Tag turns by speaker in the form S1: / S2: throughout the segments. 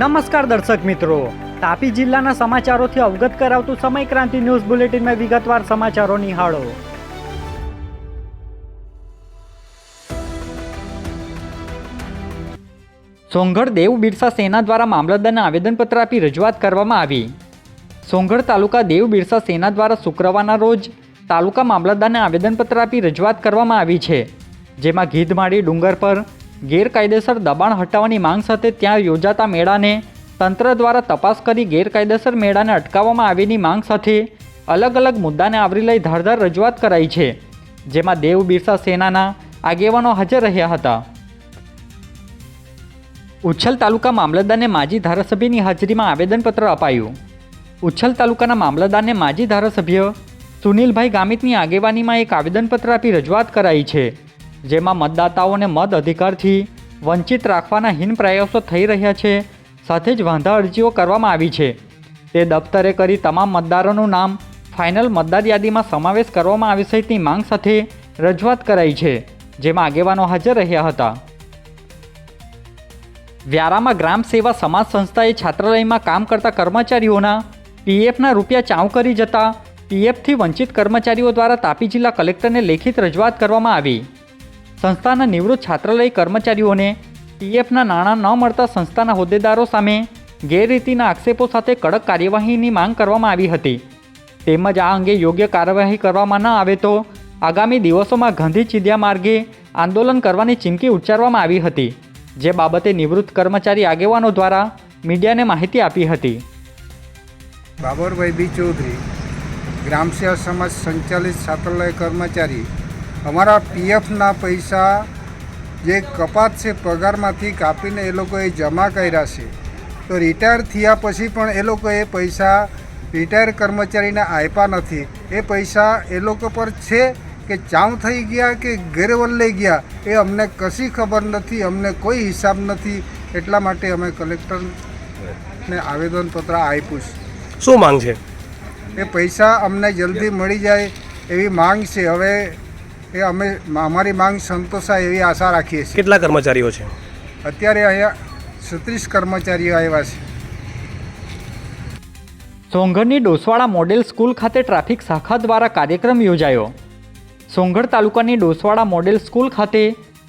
S1: નમસ્કાર દર્શક મિત્રો. તાપી જિલ્લાના સમાચારોથી અવગત કરાવતું સમય ક્રાંતિ ન્યૂઝ બુલેટિનમાં વિગતવાર સમાચારો નિહાળો. સોંગઢ દેવ બિરસા સેના દ્વારા મામલતદારને આવેદનપત્ર આપી રજૂઆત કરવામાં આવી. સોંગઢ તાલુકા દેવ બિરસા સેના દ્વારા શુક્રવારના રોજ તાલુકા મામલતદારને આવેદનપત્ર આપી રજૂઆત કરવામાં આવી છે. જેમાં ગીધમાળી ડુંગર પર ગેરકાયદેસર દબાણ હટાવવાની માંગ સાથે ત્યાં યોજાતા મેળાને તંત્ર દ્વારા તપાસ કરી ગેરકાયદેસર મેળાને અટકાવવામાં આવેની માંગ સાથે અલગ અલગ મુદ્દાને આવરી લઈ ધારદાર રજૂઆત કરાઈ છે, જેમાં દેવ બિરસા સેનાના આગેવાનો હાજર રહ્યા હતા. ઉચ્છલ તાલુકા મામલતદારને માજી ધારાસભ્યની હાજરીમાં આવેદનપત્ર અપાયું. ઉચ્છલ તાલુકાના મામલતદારને માજી ધારાસભ્ય સુનિલભાઈ ગામિતની આગેવાનીમાં એક આવેદનપત્ર આપી રજૂઆત કરાઈ છે. જેમાં મતદાતાઓને મત અધિકારથી વંચિત રાખવાના હીન પ્રયાસો થઈ રહ્યા છે, સાથે જ વાંધા અરજીઓ કરવામાં આવી છે. તે દફતરે કરી તમામ મતદારોનું નામ ફાઇનલ મતદાર યાદીમાં સમાવેશ કરવામાં આવે સહિતની માંગ સાથે રજૂઆત કરાઈ છે, જેમાં આગેવાનો હાજર રહ્યા હતા. વ્યારામાં ગ્રામ સેવા સમાજ સંસ્થાએ છાત્રાલયમાં કામ કરતા કર્મચારીઓના પીએફના રૂપિયા ચાઉ કરી જતા પીએફથી વંચિત કર્મચારીઓ દ્વારા તાપી જિલ્લા કલેક્ટરને લેખિત રજૂઆત કરવામાં આવી. સંસ્થાના નિવૃત્ત છાત્રાલય કર્મચારીઓને પીએફના નાણાં ન મળતા સંસ્થાના હોદ્દેદારો સામે ગેરરીતિના આક્ષેપો સાથે કડક કાર્યવાહીની માંગ કરવામાં આવી હતી. તેમજ આ અંગે યોગ્ય કાર્યવાહી કરવામાં ન આવે તો આગામી દિવસોમાં ગાંધી ચિંધ્યા માર્ગે આંદોલન કરવાની ચીમકી ઉચ્ચારવામાં આવી હતી, જે બાબતે નિવૃત્ત કર્મચારી આગેવાનો દ્વારા મીડિયાને માહિતી આપી હતી.
S2: બાબરભાઈ બી ચૌધરી, ગ્રામ સેવા સમાજ સંચાલિત છાત્રાલય કર્મચારી અમારા પીએફના પૈસા જે કપાત છે પગારમાંથી કાપીને એ લોકોએ જમા કર્યા છે. તો રિટાયર થયા પછી પણ એ લોકોએ પૈસા રિટાયર કર્મચારીને આપ્યા નથી. એ પૈસા એ લોકો પર છે કે ચાઉ થઈ ગયા કે ગેરવલ્લે ગયા એ અમને કશી ખબર નથી અમને કોઈ હિસાબ નથી. એટલા માટે અમે કલેક્ટરને આવેદનપત્ર આપ્યું છે.
S3: શું માંગ છે?
S2: એ પૈસા અમને જલ્દી મળી જાય એવી માંગ છે. હવે એ અમે અમારી માંગ સંતોષાય એવી આશા રાખીએ છીએ.
S3: કેટલા કર્મચારીઓ છે?
S2: અત્યારે અહીંયા છત્રીસ કર્મચારીઓ આવ્યા છે.
S1: સોંગઢની ડોસવાડા મોડેલ સ્કૂલ ખાતે ટ્રાફિક શાખા દ્વારા કાર્યક્રમ યોજાયો. સોંગઢ તાલુકાની ડોસવાડા મોડેલ સ્કૂલ ખાતે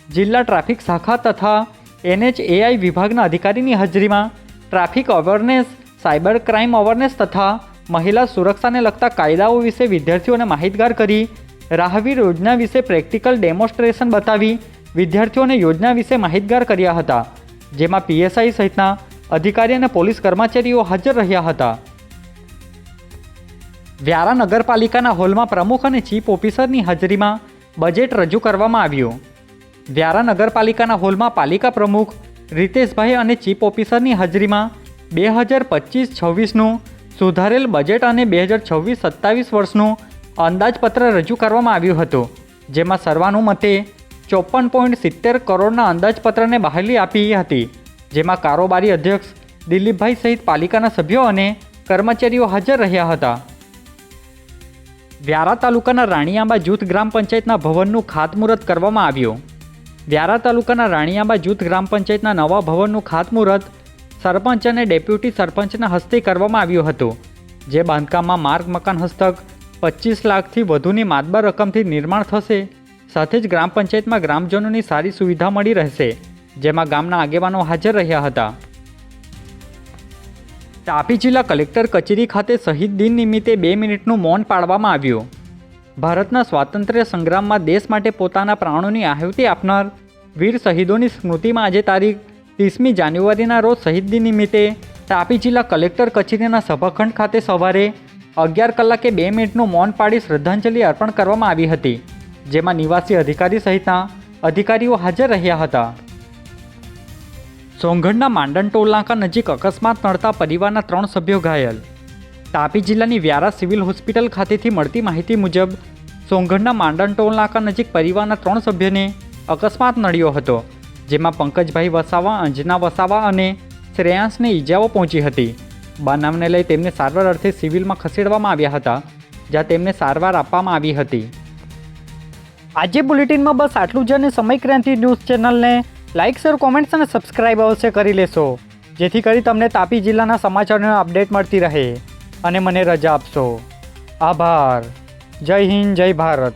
S1: જિલ્લા ટ્રાફિક શાખા તથા એનએચએઆઈ વિભાગના અધિકારીની હાજરીમાં traffic awareness cyber crime awareness તથા મહિલા સુરક્ષાને લગતા કાયદાઓ વિશે વિદ્યાર્થીઓને માહિતગાર કરી રાહવીર યોજના વિશે પ્રેક્ટિકલ ડેમોન્સ્ટ્રેશન બતાવી વિદ્યાર્થીઓને યોજના વિશે માહિતગાર કર્યા હતા, જેમાં પીએસઆઈ સહિતના અધિકારી અને પોલીસ કર્મચારીઓ હાજર રહ્યા હતા. વ્યારા નગરપાલિકાના હોલમાં પ્રમુખ અને ચીફ ઓફિસરની હાજરીમાં બજેટ રજૂ કરવામાં આવ્યું. વ્યારા નગરપાલિકાના હોલમાં પાલિકા પ્રમુખ રીતેશભાઈ અને ચીફ ઓફિસરની હાજરીમાં બે હજાર પચીસ છવ્વીસનું સુધારેલ બજેટ અને બે હજાર છવ્વીસ સત્તાવીસ વર્ષનું અંદાજપત્ર રજૂ કરવામાં આવ્યું હતું, જેમાં સર્વાનુમતે ચોપન પોઈન્ટ સિત્તેર કરોડના અંદાજપત્રને બહાલી આપી હતી, જેમાં કારોબારી અધ્યક્ષ દિલીપભાઈ સહિત પાલિકાના સભ્યો અને કર્મચારીઓ હાજર રહ્યા હતા. વ્યારા તાલુકાના રાણીયાંબા જૂથ ગ્રામ પંચાયતના ભવનનું ખાતમુહૂર્ત કરવામાં આવ્યું. વ્યારા તાલુકાના રાણીયાંબા જૂથ ગ્રામ પંચાયતના નવા ભવનનું ખાતમુહૂર્ત સરપંચ અને ડેપ્યુટી સરપંચના હસ્તે કરવામાં આવ્યું હતું, જે બાંધકામમાં માર્ગ મકાન હસ્તક પચીસ લાખથી વધુની માતબાર રકમથી નિર્માણ થશે. સાથે જ ગ્રામ પંચાયતમાં ગ્રામજનોની સારી સુવિધા મળી રહેશે, જેમાં ગામના આગેવાનો હાજર રહ્યા હતા. તાપી જિલ્લા કલેક્ટર કચેરી ખાતે શહીદ દિન નિમિત્તે બે મિનિટનું મૌન પાડવામાં આવ્યું. ભારતના સ્વાતંત્ર્ય સંગ્રામમાં દેશ માટે પોતાના પ્રાણોની આહુતિ આપનાર વીર શહીદોની સ્મૃતિમાં આજે તારીખ ત્રીસમી જાન્યુઆરીના રોજ શહીદ દિન નિમિત્તે તાપી જિલ્લા કલેક્ટર કચેરીના સભાખંડ ખાતે સવારે અગિયાર કલાકે બે મિનિટનું મૌન પાડી શ્રદ્ધાંજલિ અર્પણ કરવામાં આવી હતી, જેમાં નિવાસી અધિકારી સહિતના અધિકારીઓ હાજર રહ્યા હતા. સોંગઢના માંડણ ટોલનાકા નજીક અકસ્માત નડતા પરિવારના ત્રણ સભ્યો ઘાયલ. તાપી જિલ્લાની વ્યારા સિવિલ હોસ્પિટલ ખાતેથી મળતી માહિતી મુજબ સોંગઢના માંડણ ટોલનાકા નજીક પરિવારના ત્રણ સભ્યને અકસ્માત નડ્યો હતો, જેમાં પંકજભાઈ વસાવા, અંજના વસાવા અને શ્રેયાંશને ઈજાઓ પહોંચી હતી. બનાવને લઈ તેમને સારવાર અર્થે સિવિલમાં ખસેડવામાં આવ્યા હતા, જ્યાં તેમને સારવાર આપવામાં આવી હતી. આજે બુલેટિનમાં બસ આટલું જ અને સમય ક્રાંતિ ન્યૂઝ ચેનલને લાઇક શેર, કોમેન્ટ્સ અને સબસ્ક્રાઇબ અવશ્ય કરી લેશો, જેથી કરી તમને તાપી જિલ્લાના સમાચારનો અપડેટ મળતી રહે. અને મને રજા આપશો. આભાર. જય હિન્દ, જય ભારત.